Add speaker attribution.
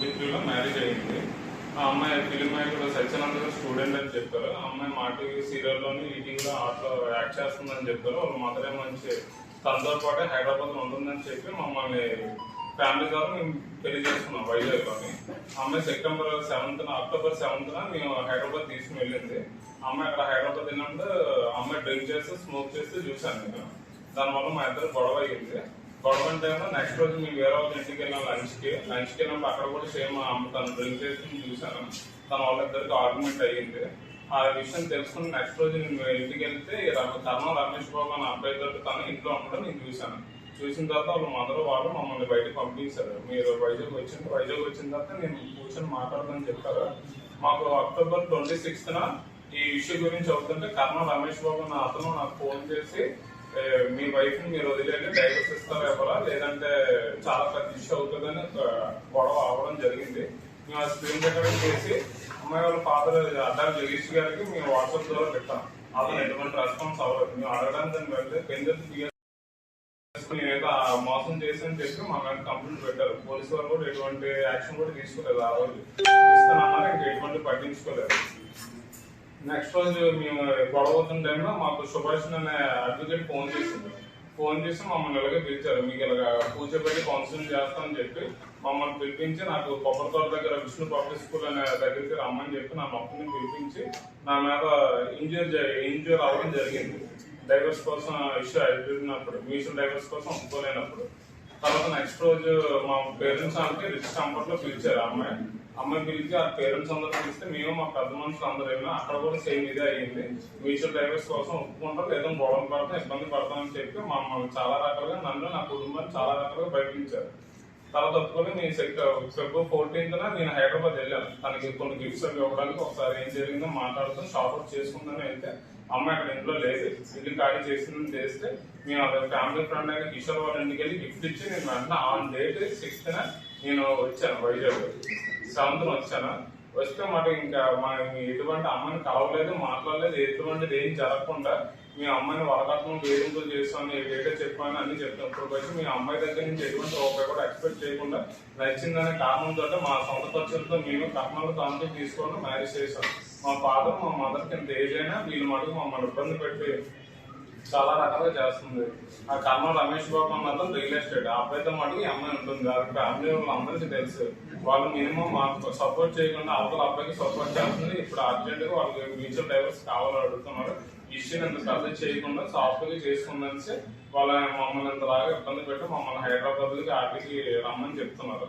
Speaker 1: Twenty త్రీలో marriage అయింది. ఆ అమ్మాయి ఫిలిం మేకర్ సత్యనంద స్టూడెంట్ అని చెప్పారు. ఆ అమ్మాయి మా టీవీ సీరియల్లోని ఈటీవీలో ఆటలో యాక్ట్ చేస్తుందని చెప్పారు. వాళ్ళు మాత్రమే మంచి తనతో పాటు హైదరాబాద్లో ఉంటుందని చెప్పి మమ్మల్ని ఫ్యామిలీ ద్వారా మేము పెళ్ళి చేసుకున్నాం వైజాగ్లోని అమ్మాయి సెప్టెంబర్ సెవెంత్ అక్టోబర్ సెవెంత్న మేము హైదరాబాద్ తీసుకుని వెళ్ళింది. అమ్మాయి అక్కడ హైదరాబాద్ వెళ్ళినప్పుడు అమ్మాయి డ్రింక్ చేసి స్మోక్ చేస్తే చూశాను నేను. దానివల్ల మా ఇద్దరు గొడవ అయ్యింది. గవర్నమెంట్ ఏమో నెక్స్ట్ రోజు మేము వేరే వాళ్ళ ఇంటికి వెళ్ళాం లంచ్కి లంచ్కి వెళ్ళినప్పుడు అక్కడ కూడా సేమ్ అమ్మ తను డ్రింక్ చేస్తుంది చూశాను. తన వాళ్ళ ఇద్దరికి ఆర్గ్యుమెంట్ అయ్యింది. ఆ విషయం తెలుసుకుని నెక్స్ట్ రోజు నేను ఇంటికి వెళ్తే రమ- రమేష్ బాబు అనే అబ్బాయి తోటి తను ఇంట్లో ఉండడం నేను చూశాను. చూసిన తర్వాత వాళ్ళ మదర్ వాళ్ళు మమ్మల్ని బయటకు పంపించారు. మీరు వైజాగ్ వచ్చింది వైజాగ్ వచ్చిన తర్వాత నేను కూర్చొని మాట్లాడదని చెప్పారు. మాకు అక్టోబర్ ట్వంటీ సిక్స్త్న ఈ ఇష్యూ గురించి అవుతుంటే కర్మ రమేష్ బాబు అన్న అతను నాకు ఫోన్ చేసి మీ వైఫ్ మీరు వదిలేండి డైవర్స్ ఇస్తారు ఎవరా? లేదంటే చాలా పెద్ద ఇష్యూ అవుతుందని గొడవ అవడం జరిగింది. మేము ఆ స్క్రీన్ రికార్డింగ్ చేసి అమ్మాయి వాళ్ళ ఫాదర్ అడ్డాలు జగీష్ గారికి మేము వాట్సాప్ ద్వారా పెట్టాం అతను ఎటువంటి రెస్పాన్స్ అవ్వలేదు. మేము అడగడానికి దాన్ని వెళ్తే పెంజర్ ఆ మోసం చేసి చెప్పి మా మీద కంప్లైంట్ పెట్టారు. పోలీసు వాళ్ళు కూడా ఎటువంటి యాక్షన్ కూడా తీసుకోలేదు. ఆ రోజు ఇస్తానన్నారు? ఇంకా ఎటువంటి పట్టించుకోలేదు. నెక్స్ట్ రోజు మేము గొడవ అవుతున్న టైంలో మాకు సుభాష్ అనే అడ్వకేట్ ఫోన్ చేసింది. ఫోన్ చేసి మమ్మల్ని ఇలాగే పిలిచారు. మీకు ఇలాగ కూర్చోబెట్టి కౌన్సిలింగ్ చేస్తామని చెప్పి మమ్మల్ని పిలిపించి నాకు కొబ్బరితోట దగ్గర విష్ణు పబ్లిక్ స్కూల్ అనే దగ్గరికి రమ్మని చెప్పి నా మొక్కని పిలిపించి నా మీద ఇంజూర్ ఇంజూర్ అవ్వడం జరిగింది. డైవర్స్ కోసం ఇష్యూ అయిపోయినప్పుడు మ్యూచువల్ డైవర్స్ కోసం ఒప్పుకోలేనప్పుడు. తర్వాత నెక్స్ట్ రోజు మా పేరెంట్స్ అంటే రిచ్ కంఫర్ట్లో పిలిచారు అమ్మాయి. అమ్మాయి పిలిచి ఆ పేరెంట్స్ అందరూ పిలిస్తే మేము మా పెద్ద మనుషులు అందరూ వెళ్ళినా అక్కడ కూడా సేమ్ ఇదే అయ్యింది. మీషో డ్రైవర్స్ కోసం ఒప్పుకుంటారు లేదా గొడవ పడతాం ఇబ్బంది పడతామని చెప్పి మమ్మల్ని చాలా రకాలుగా నన్ను నా కుటుంబాన్ని చాలా రకాలుగా బయటించారు తర్వాత ఒప్పుకొని నేను ఫిబ్రవరి ఫోర్టీన్త్ నేను హైదరాబాద్ వెళ్ళాను. తనకి కొన్ని గిఫ్ట్స్ అవి ఇవ్వడానికి ఒకసారి ఏం జరిగిందో మాట్లాడుతూ షాప్ అవుట్ చేసుకుందని వెళ్తే అమ్మాయి అక్కడ ఇంట్లో లేదు. ఇల్లు ఖాళీ చేసిందని చేస్తే మేము అక్కడ ఫ్యామిలీ ఫ్రెండ్ అయిన కిషోర్ వాళ్ళ ఇంటికి వెళ్ళి గిఫ్ట్ ఇచ్చి నేను వెంటనే ఆన్ డేట్ సిక్స్త్ నేను వచ్చాను వైజాగ్. సెవెంత్ వచ్చాను? వస్తే మాకు ఇంకా మా ఎటువంటి అమ్మాయిని కలవలేదు మాట్లాడలేదు ఎటువంటిది ఏం జరగకుండా మీ అమ్మాయిని వరకట్నం వేధింపులు చేస్తాను ఏదైతే చెప్పాను అన్ని చెప్పినప్పుడు వచ్చి మీ అమ్మాయి దగ్గర నుంచి ఎటువంటి రూపాయి కూడా ఎక్స్పెక్ట్ చేయకుండా నచ్చిందనే కారణంతో మా సొంత ఖర్చులతో మేము కట్నాలు దాంతో తీసుకొని మ్యారేజ్ చేశాం. మా ఫాదర్ మా మదర్కి ఎంత ఏజ్ అయినా వీళ్ళు మటుకు మమ్మల్ని ఇబ్బంది పెట్టి చాలా రకాలుగా చేస్తుంది. ఆ కర్మ రమేష్ బాబు మాత్రం రియల్ ఎస్టేట్ అబ్బాయితో మటుకు ఈ అమ్మాయి ఉంటుంది. ఆ ఫ్యామిలీ వాళ్ళందరికీ తెలుసు. వాళ్ళు మినిమం మాకు సపోర్ట్ చేయకుండా అవతల అబ్బాయికి సపోర్ట్ చేస్తుంది. ఇప్పుడు అర్జెంట్గా వాళ్ళకి మ్యూచువల్ డైవర్స్ కావాలని అడుగుతున్నారు. ఇష్యూని ఎంత పెద్ద చేయకుండా సాఫ్ట్గా చేసుకుందని వాళ్ళ మమ్మల్ని ఇంతలాగా ఇబ్బంది పెట్టి మమ్మల్ని హైదరాబాద్ ఆటకి రమ్మని చెప్తున్నారు.